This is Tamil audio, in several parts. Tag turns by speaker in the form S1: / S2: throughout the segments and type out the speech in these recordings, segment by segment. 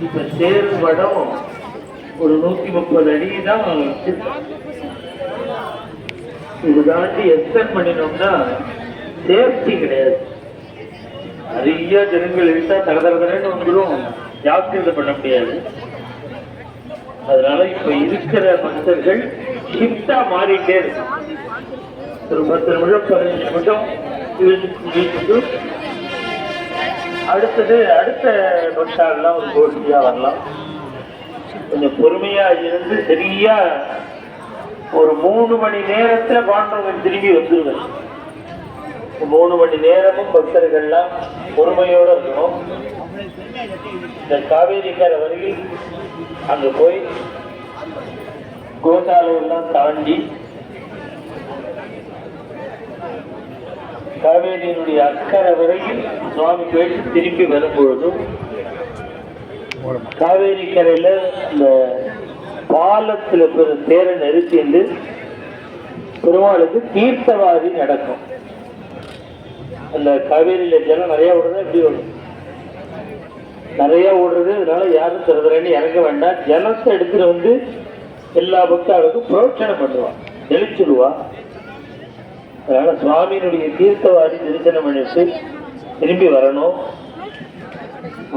S1: இப்ப தேர் வடம் ஒரு நூத்தி முப்பது அடி தான் இது தாண்டி எக்ஸ்டெண்ட் பண்ணினோம்னா சேஃப்டி கிடையாது நிறைய ஜனங்கள் இழுத்தா தர தரதரன்னு வந்துடும் ஜாக்கிரதை பண்ண முடியாது அதனால இப்ப இருக்கிற மனிதர்கள் ஷிஃப்டா மாறிட்டே இருக்கும் ஒரு பத்து நிமிஷம் பதினஞ்சு நிமிஷம் அடுத்தது அடுத்த நொட்டாலாம் ஒரு கோஷ்டியா வரலாம். கொஞ்சம் பொறுமையா இருந்து சரியா ஒரு மூணு மணி நேரத்துல பாண்டவன் திரும்பி வந்துருவேன் மூணு மணி நேரமும் பக்தர்கள்லாம் பொறுமையோட இருக்கணும். இந்த காவேரி வருகை வரையில் அங்க போய் கோசாலையெல்லாம் தாண்டி காவேரியினுடைய அக்கறை வரையில் சுவாமி போயிட்டு திரும்பி வரும்பொழுதும் காவேரி கரையில இந்த பாலத்துல பெரும் தேரை நிறுத்திண்டு பெருமாளுக்கு தீர்த்தவாரி நடக்கும். அந்த காவேரியில ஜலம் நிறைய விடுறதா எப்படி வரும் நிறைய ஓடுறது இதனால யாரும் திருதுறன்னு இறங்க வேண்டாம். ஜலத்தை எடுத்துட்டு வந்து எல்லா பக்தாளுக்கும் புரோட்சணை பண்ணுவான் தெளிச்சுடுவான் அதனால சுவாமியினுடைய தீர்த்தவாரி தரிசனம் பண்ணிட்டு திரும்பி வரணும்.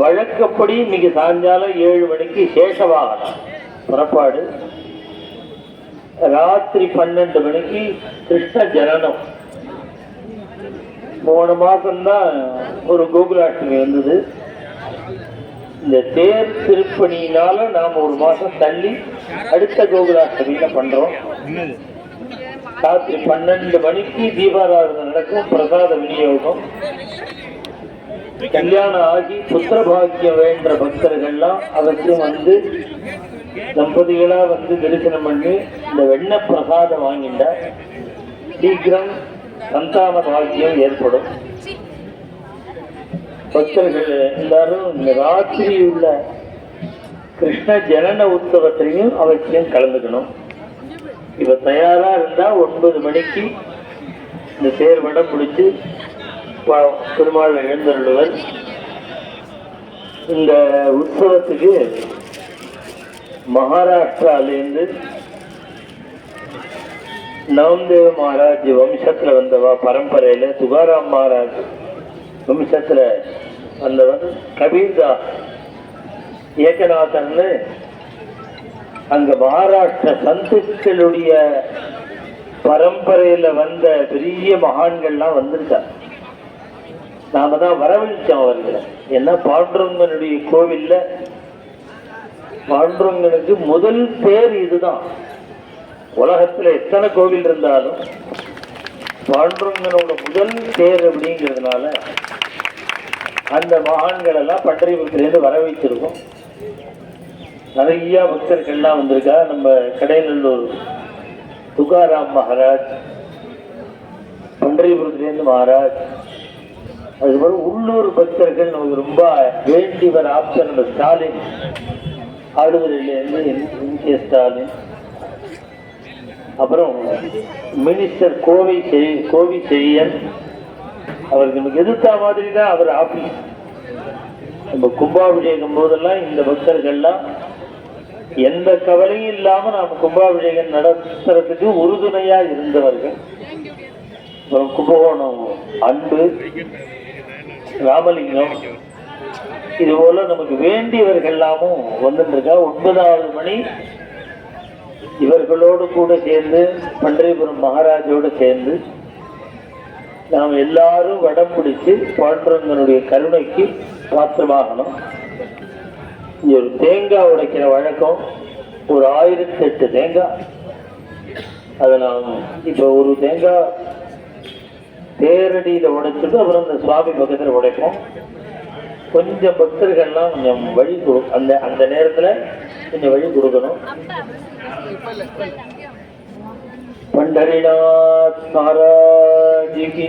S1: வழக்கப்படி இன்னைக்கு சாயங்காலம் ஏழு மணிக்கு சேஷவாகனம் புறப்பாடு. ராத்திரி பன்னெண்டு மணிக்கு கிருஷ்ண ஜனனம். போன மாசம்தான் ஒரு கோகுலாஷ்டமி வந்தது. இந்த தேர் திருப்பணியினால நாம் ஒரு மாசம் தள்ளி அடுத்த கோகுலாஷ்டமியில பண்றோம். ராத்திரி பன்னெண்டு மணிக்கு தீபாராதனை நடக்கும் பிரசாத விநியோகம். கல்யாணம் ஆகி புத்திர பாக்கியம் வேண்ட பக்தர்கள்லாம் அவற்றும் வந்து தம்பதிகளா வந்து தரிசனம் பண்ணி இந்த வெண்ண பிரசாதம் வாங்கிட்ட சீக்கிரம் சந்தான பாக்கியம் ஏற்படும். பக்தர்கள் எல்லாரும் இந்த ராத்திரி உள்ள கிருஷ்ண ஜனன உற்சவத்திலையும் அவசியம் கலந்துக்கணும். இப்ப தயாரா இருந்தா ஒன்பது மணிக்கு இந்த தேர் பிடிச்சி பிடிச்சு பெருமாள் எழுந்தருள்வர் இந்த உற்சவத்துக்கு மகாராஷ்டிராலேருந்து நவந்தேவ மகாராஜ் வம்சத்தில் வந்தவா பரம்பரையில துகாராம் மகாராஜ் வம்சத்துல வந்தவன் கபீர்தாஸ் ஏகநாதன்னு அங்க மகாராஷ்டிர சந்துக்களுடைய பரம்பரையில வந்த பெரிய மகான்கள்லாம் வந்திருக்காங்க. நாம தான் வரவழைச்சோம் அவர்களை. ஏன்னா பாண்டுரங்கனுடைய கோவில்ல பாண்டுரங்கனுக்கு முதல் பேர் இதுதான். உலகத்துல எத்தனை கோவில் இருந்தாலும் பாண்டுரங்கனோட முதல் பேர் அப்படிங்கிறதுனால அந்த மகான்கள் எல்லாம் பண்டரிபுரத்திலேருந்து வர வைச்சிருக்கோம் நிறைய பக்தர்கள்லாம் வந்திருக்கா? நம்ம கடைநல்லூர் துகாராம் மகாராஜ் பண்டரிபுரத்துலேருந்து மகாராஜ். அதுக்கப்புறம் உள்ளூர் பக்தர்கள் நமக்கு ரொம்ப வேண்டியவர் ஆப்ஷன் நம்ம ஸ்டாலின். ஆளுநரிலேருந்து எம் கே ஸ்டாலின். அப்புறம் மினிஸ்டர் கோவை செய் கோவி செழியன் அவருக்கு நமக்கு எதிர்த்த மாதிரி தான் அவர் ஆபீஸ். நம்ம கும்பாபிஷேகம் போதெல்லாம் இந்த பக்தர்கள்லாம் எந்த கவலையும் இல்லாம நாம கும்பாபிஷேகம் நடத்துறதுக்கு உறுதுணையா இருந்தவர்கள். கும்பகோணம் அன்பு ராமலிங்கம். இது போல நமக்கு வேண்டியவர்கள் எல்லாமும் வந்துட்டு இருக்கா ஒன்பதாவது மணி. இவர்களோடு கூட சேர்ந்து பண்டரிபுரம் மகாராஜோடு சேர்ந்து நாம் எல்லாரும் வடம் பிடிச்சு பாண்டுரங்கனுடைய கருணைக்கு பாத்திரமாகணும் ஒரு தேங்காய் உடைக்கிற வழக்கம் ஒரு ஆயிரத்தி எட்டு தேங்காய். அதை நாம் இப்போ ஒரு தேங்காய் தேரடியில் உடைச்சிட்டு அப்புறம் அந்த சுவாமி பக்கத்தில் உடைப்போம். கொஞ்சம் பக்தர்கள்லாம் கொஞ்சம் வழி கொடு அந்த அந்த நேரத்தில் கொஞ்சம் வழி கொடுக்கணும். பண்டரிநாத் மகாராஜிக்கு.